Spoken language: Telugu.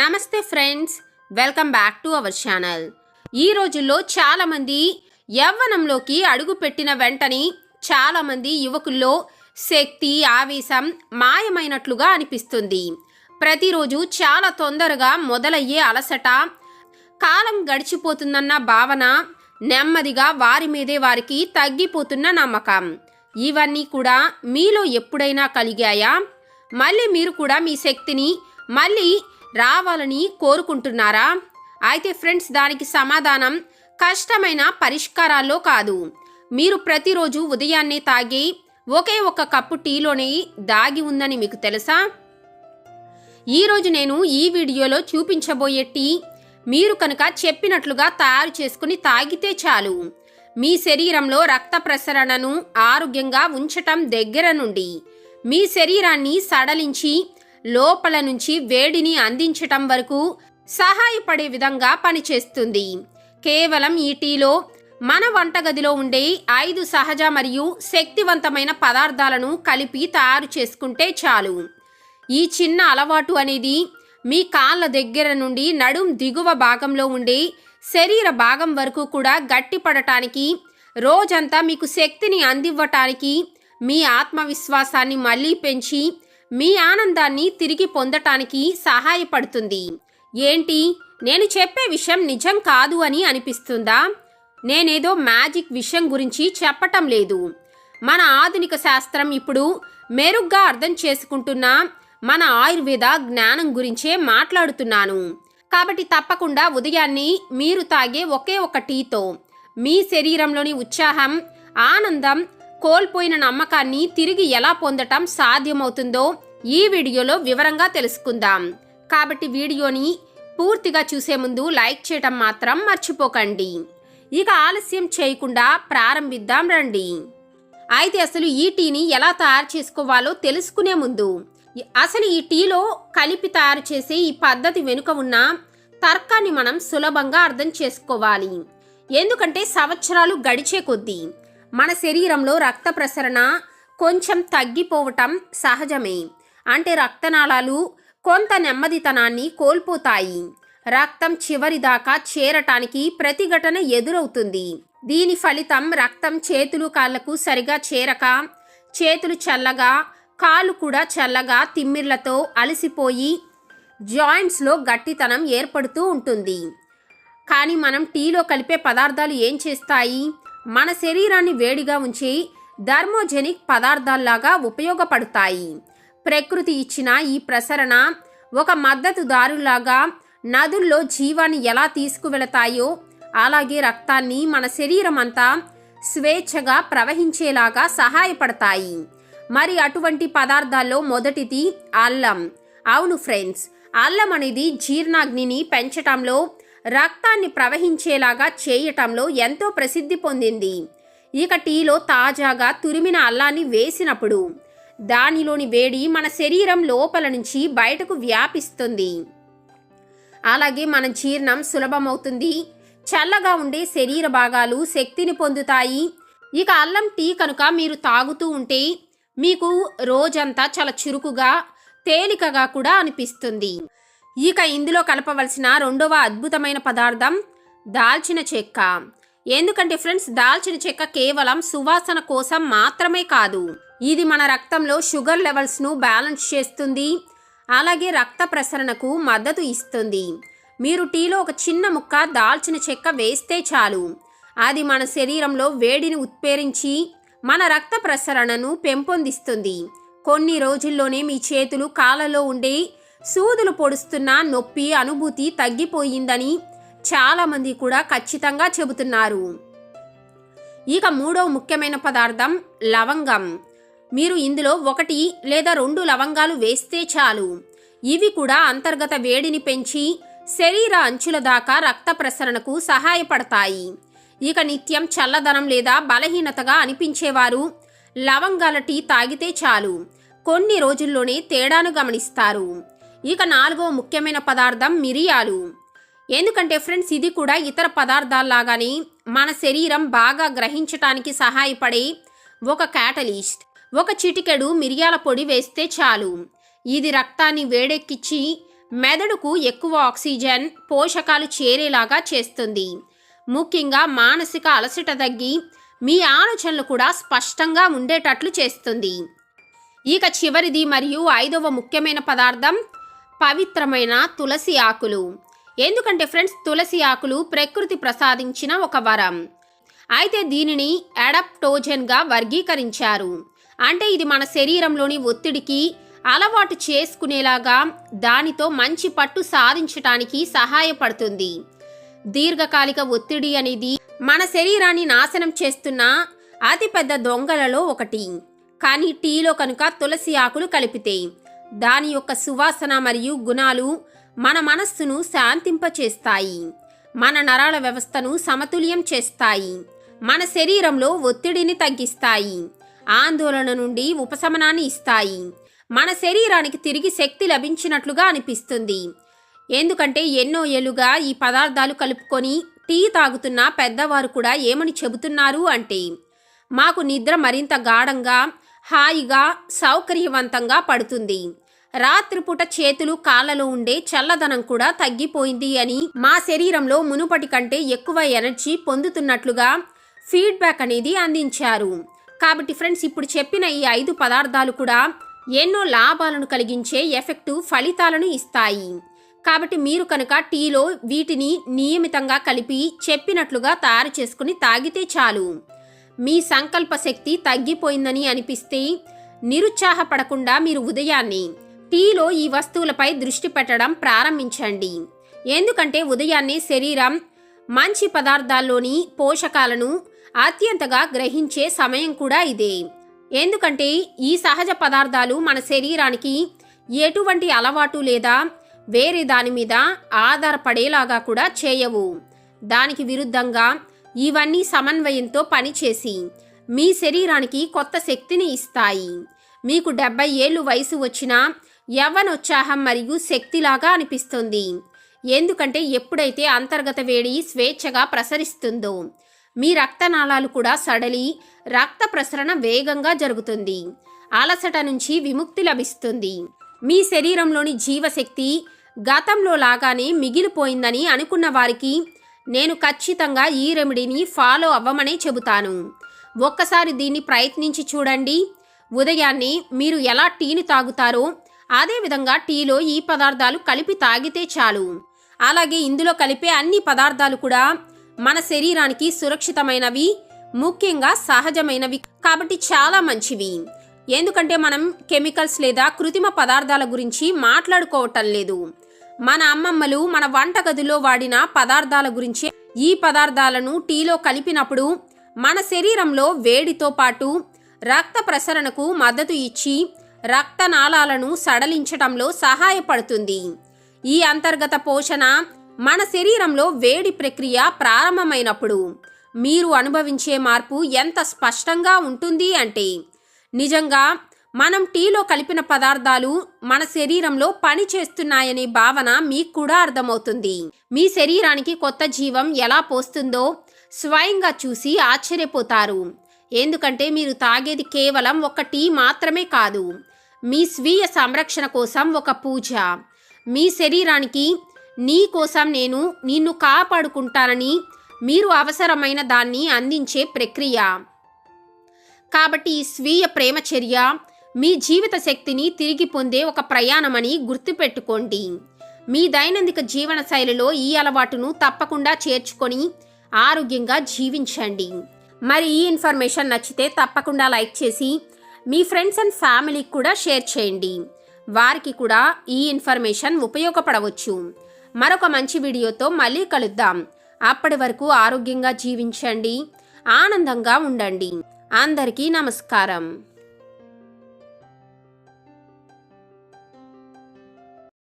నమస్తే friends welcome back to our channel. ఈ రోజుల్లో చాలామంది యవ్వనంలోకి అడుగు పెట్టిన వెంటనే చాలామంది యువకుల్లో శక్తి ఆవేశం మాయమైనట్లుగా అనిపిస్తుంది. ప్రతిరోజు చాలా తొందరగా మొదలయ్యే అలసట కాలం గడిచిపోతుందన్న భావన నెమ్మదిగా వారి మీదే వారికి తగ్గిపోతున్న నమ్మకం. ఇవన్నీ కూడా మీలో ఎప్పుడైనా కలిగాయా? మళ్ళీ మీరు కూడా మీ శక్తిని మళ్ళీ రావాలని కోరుకుంటున్నారా? అయితే ఫ్రెండ్స్ దానికి సమాధానం కష్టమైన పరిష్కారాల్లో కాదు. మీరు ప్రతిరోజు ఉదయాన్నే తాగి ఒకే ఒక కప్పు టీలోనే దాగి ఉందని మీకు తెలుసా? ఈరోజు నేను ఈ వీడియోలో చూపించబోయే టీ మీరు కనుక చెప్పినట్లుగా తయారు చేసుకుని తాగితే చాలు. మీ శరీరంలో రక్త ప్రసరణను ఆరోగ్యంగా ఉంచటం దగ్గర నుండి మీ శరీరాన్ని సడలించి లోపల నుంచి వేడిని అందించటం వరకు సహాయపడే విధంగా పనిచేస్తుంది. కేవలం ఈ టీలో మన వంటగదిలో ఉండే ఐదు సహజ మరియు శక్తివంతమైన పదార్థాలను కలిపి తయారు చేసుకుంటే చాలు. ఈ చిన్న అలవాటు అనేది మీ కాళ్ళ దగ్గర నుండి నడుం దిగువ భాగంలో ఉండే శరీర భాగం వరకు కూడా గట్టిపడటానికి రోజంతా మీకు శక్తిని అందివ్వటానికి మీ ఆత్మవిశ్వాసాన్ని మళ్ళీ పెంచి మీ ఆనందాన్ని తిరిగి పొందటానికి సహాయపడుతుంది. ఏంటి? నేను చెప్పే విషయం నిజం కాదు అని అనిపిస్తుందా? నేనేదో మ్యాజిక్ విషయం గురించి చెప్పటం లేదు. మన ఆధునిక శాస్త్రం ఇప్పుడు మెరుగ్గా అర్థం చేసుకుంటున్న మన ఆయుర్వేద జ్ఞానం గురించే మాట్లాడుతున్నాను. కాబట్టి తప్పకుండా ఉదయాన్నే మీరు తాగే ఒకే ఒక టీతో మీ శరీరంలోని ఉత్సాహం ఆనందం కోల్పోయిన నమ్మకాన్ని తిరిగి ఎలా పొందటం సాధ్యమవుతుందో ఈ వీడియోలో వివరంగా తెలుసుకుందాం. కాబట్టి వీడియోని పూర్తిగా చూసే ముందు లైక్ చేయటం మాత్రం మర్చిపోకండి. ఇక ఆలస్యం చేయకుండా ప్రారంభిద్దాం రండి. అయితే అసలు ఈ టీని ఎలా తయారు చేసుకోవాలో తెలుసుకునే ముందు అసలు ఈ టీలో కలిపి తయారు చేసే ఈ పద్ధతి వెనుక ఉన్న తర్కాన్ని మనం సులభంగా అర్థం చేసుకోవాలి. ఎందుకంటే సంవత్సరాలు గడిచే కొద్దీ మన శరీరంలో రక్త ప్రసరణ కొంచెం తగ్గిపోవటం సహజమే. అంటే రక్తనాళాలు కొంత నెమ్మదితనాన్ని కోల్పోతాయి. రక్తం చివరి దాకా చేరటానికి ప్రతిఘటన ఎదురవుతుంది. దీని ఫలితం రక్తం చేతులు కాళ్ళకు సరిగా చేరక చేతులు చల్లగా కాళ్ళు కూడా చల్లగా తిమ్మిర్లతో అలసిపోయి జాయింట్స్లో గట్టితనం ఏర్పడుతూ ఉంటుంది. కానీ మనం టీలో కలిపే పదార్థాలు ఏం చేస్తాయి? మన శరీరాన్ని వేడిగా ఉంచి ధర్మోజెనిక్ పదార్థాల్లాగా ఉపయోగపడతాయి. ప్రకృతి ఇచ్చిన ఈ ప్రసరణ ఒక మద్దతుదారులాగా నదుల్లో జీవాన్ని ఎలా తీసుకువెళతాయో అలాగే రక్తాన్ని మన శరీరం అంతా స్వేచ్ఛగా ప్రవహించేలాగా సహాయపడతాయి. మరి అటువంటి పదార్థాల్లో మొదటిది అల్లం. అవును ఫ్రెండ్స్ అల్లం అనేది జీర్ణాగ్నిని పెంచటంలో రక్తాన్ని ప్రవహించేలాగా చేయటంలో ఎంతో ప్రసిద్ధి పొందింది. ఇక టీలో తాజాగా తురిమిన అల్లాన్ని వేసినప్పుడు దానిలోని వేడి మన శరీరం లోపల నుంచి బయటకు వ్యాపిస్తుంది. అలాగే మన జీర్ణం సులభమవుతుంది. చల్లగా ఉండే శరీర భాగాలు శక్తిని పొందుతాయి. ఇక అల్లం టీ కనుక మీరు తాగుతూ ఉంటే మీకు రోజంతా చాలా చురుకుగా తేలికగా కూడా అనిపిస్తుంది. ఇక ఇందులో కలపవలసిన రెండవ అద్భుతమైన పదార్థం దాల్చిన చెక్క. ఎందుకంటే ఫ్రెండ్స్ దాల్చిన చెక్క కేవలం సువాసన కోసం మాత్రమే కాదు ఇది మన రక్తంలో షుగర్ లెవెల్స్ను బ్యాలెన్స్ చేస్తుంది అలాగే రక్త ప్రసరణకు మద్దతు ఇస్తుంది. మీరు టీలో ఒక చిన్న ముక్క దాల్చిన చెక్క వేస్తే చాలు. అది మన శరీరంలో వేడిని ఉత్పేరించి మన రక్త ప్రసరణను పెంపొందిస్తుంది. కొన్ని రోజుల్లోనే మీ చేతులు కాళ్ళలో ఉండే సూదులు పొడుస్తున్న నొప్పి అనుభూతి తగ్గిపోయిందని చాలామంది కూడా ఖచ్చితంగా చెబుతున్నారు. ఇక మూడో ముఖ్యమైన పదార్థం లవంగం. మీరు ఇందులో ఒకటి లేదా రెండు లవంగాలు వేస్తే చాలు. ఇవి కూడా అంతర్గత వేడిని పెంచి శరీర అంచుల దాకా రక్త ప్రసరణకు సహాయపడతాయి. ఇక నిత్యం చల్లదనం లేదా బలహీనతగా అనిపించేవారు లవంగాల టీ తాగితే చాలు. కొన్ని రోజుల్లోనే తేడాను గమనిస్తారు. ఇక నాలుగవ ముఖ్యమైన పదార్థం మిరియాలు. ఎందుకంటే ఫ్రెండ్స్ ఇది కూడా ఇతర పదార్థాల్లాగానే మన శరీరం బాగా గ్రహించటానికి సహాయపడే ఒక క్యాటలిస్ట్. ఒక చిటికెడు మిరియాల పొడి వేస్తే చాలు. ఇది రక్తాన్ని వేడెక్కించి మెదడుకు ఎక్కువ ఆక్సిజన్ పోషకాలు చేరేలాగా చేస్తుంది. ముఖ్యంగా మానసిక అలసట తగ్గి మీ ఆలోచనలు కూడా స్పష్టంగా ఉండేటట్లు చేస్తుంది. ఇక చివరిది మరియు ఐదవ ముఖ్యమైన పదార్థం పవిత్రమైన తులసి ఆకులు. ఎందుకంటే ఫ్రెండ్స్ తులసి ఆకులు ప్రకృతి ప్రసాదించిన ఒక వరం. అయితే దీనిని అడాప్టోజన్గా వర్గీకరించారు. అంటే ఇది మన శరీరంలోని ఒత్తిడికి అలవాటు చేసుకునేలాగా దానితో మంచి పట్టు సాధించటానికి సహాయపడుతుంది. దీర్ఘకాలిక ఒత్తిడి అనేది మన శరీరాన్ని నాశనం చేస్తున్న అతిపెద్ద దొంగలలో ఒకటి. కానీ టీలో కనుక తులసి ఆకులు కలిపితే దాని యొక్క సువాసన మరియు గుణాలు మన మనస్సును శాంతింపచేస్తాయి. మన నరాల వ్యవస్థను సమతుల్యం చేస్తాయి. మన శరీరంలో ఒత్తిడిని తగ్గిస్తాయి. ఆందోళన నుండి ఉపశమనాన్ని ఇస్తాయి. మన శరీరానికి తిరిగి శక్తి లభించినట్లుగా అనిపిస్తుంది. ఎందుకంటే ఎన్నో ఏళ్ళుగా ఈ పదార్థాలు కలుపుకొని టీ తాగుతున్న పెద్దవారు కూడా ఏమని చెబుతున్నారు అంటే మాకు నిద్ర మరింత గాఢంగా హాయిగా సౌకర్యవంతంగా పడుతుంది. రాత్రిపూట చేతులు కాళ్ళలో ఉండే చల్లదనం కూడా తగ్గిపోయింది అని మా శరీరంలో మునుపటి కంటే ఎక్కువ ఎనర్జీ పొందుతున్నట్లుగా ఫీడ్బ్యాక్ అనేది అందించారు. కాబట్టి ఫ్రెండ్స్ ఇప్పుడు చెప్పిన ఈ ఐదు పదార్థాలు కూడా ఎన్నో లాభాలను కలిగించే ఎఫెక్టివ్ ఫలితాలను ఇస్తాయి. కాబట్టి మీరు కనుక టీలో వీటిని నియమితంగా కలిపి చెప్పినట్లుగా తయారు చేసుకుని తాగితే చాలు. మీ సంకల్ప శక్తి తగ్గిపోయిందని అనిపిస్తే నిరుత్సాహపడకుండా మీరు ఉదయాన్నే టీలో ఈ వస్తువులపై దృష్టి పెట్టడం ప్రారంభించండి. ఎందుకంటే ఉదయాన్నే శరీరం మంచి పదార్థాల్లోని పోషకాలను అత్యంతగా గ్రహించే సమయం కూడా ఇదే. ఎందుకంటే ఈ సహజ పదార్థాలు మన శరీరానికి ఎటువంటి అలవాటు లేదా వేరే దాని మీద ఆధారపడేలాగా కూడా చేయవు. దానికి విరుద్ధంగా ఇవన్నీ సమన్వయంతో పనిచేసి మీ శరీరానికి కొత్త శక్తిని ఇస్తాయి. మీకు డెబ్బై ఏళ్ళు వయసు వచ్చినా యవ్వనోత్సాహం మరియు శక్తిలాగా అనిపిస్తుంది. ఎందుకంటే ఎప్పుడైతే అంతర్గత వేడి స్వేచ్ఛగా ప్రసరిస్తుందో మీ రక్తనాళాలు కూడా సడలి రక్త ప్రసరణ వేగంగా జరుగుతుంది. అలసట నుంచి విముక్తి లభిస్తుంది. మీ శరీరంలోని జీవశక్తి గతంలో లాగానే మిగిలిపోయిందని అనుకున్న వారికి నేను ఖచ్చితంగా ఈ రెమెడీని ఫాలో అవ్వమనే చెబుతాను. ఒక్కసారి దీన్ని ప్రయత్నించి చూడండి. ఉదయాన్నే మీరు ఎలా టీని తాగుతారో అదేవిధంగా టీలో ఈ పదార్థాలు కలిపి తాగితే చాలు. అలాగే ఇందులో కలిపే అన్ని పదార్థాలు కూడా మన శరీరానికి సురక్షితమైనవి ముఖ్యంగా సహజమైనవి కాబట్టి చాలా మంచివి. ఎందుకంటే మనం కెమికల్స్ లేదా కృత్రిమ పదార్థాల గురించి మాట్లాడుకోవటం లేదు. మన అమ్మమ్మలు మన వంటగదిలో వాడిన పదార్థాల గురించి ఈ పదార్థాలను టీలో కలిపినప్పుడు మన శరీరంలో వేడితో పాటు రక్త ప్రసరణకు మద్దతు ఇచ్చి రక్తనాళాలను సడలించటంలో సహాయపడుతుంది. ఈ అంతర్గత పోషణ మన శరీరంలో వేడి ప్రక్రియ ప్రారంభమైనప్పుడు మీరు అనుభవించే మార్పు ఎంత స్పష్టంగా ఉంటుంది అంటే నిజంగా మనం టీలో కలిపిన పదార్థాలు మన శరీరంలో పని చేస్తున్నాయనే భావన మీకు కూడా అర్థమవుతుంది. మీ శరీరానికి కొత్త జీవం ఎలా పోస్తుందో స్వయంగా చూసి ఆశ్చర్యపోతారు. ఎందుకంటే మీరు తాగేది కేవలం ఒక టీ మాత్రమే కాదు. మీ స్వీయ సంరక్షణ కోసం ఒక పూజ. మీ శరీరానికి నీ కోసం నేను నిన్ను కాపాడుకుంటానని మీరు అవసరమైన దాన్ని అందించే ప్రక్రియ. కాబట్టి ఈ స్వీయ ప్రేమచర్య మీ జీవిత శక్తిని తిరిగి పొందే ఒక ప్రయాణమని గుర్తుపెట్టుకోండి. మీ దైనందిక జీవన శైలిలో ఈ అలవాటును తప్పకుండా చేర్చుకొని ఆరోగ్యంగా జీవించండి. మరి ఈ ఇన్ఫర్మేషన్ నచ్చితే తప్పకుండా లైక్ చేసి మీ ఫ్రెండ్స్ అండ్ ఫ్యామిలీకి కూడా షేర్ చేయండి. వారికి కూడా ఈ ఇన్ఫర్మేషన్ ఉపయోగపడవచ్చు. మరొక మంచి వీడియోతో మళ్ళీ కలుద్దాం. అప్పటి వరకు ఆరోగ్యంగా జీవించండి. ఆనందంగా ఉండండి. అందరికీ నమస్కారం.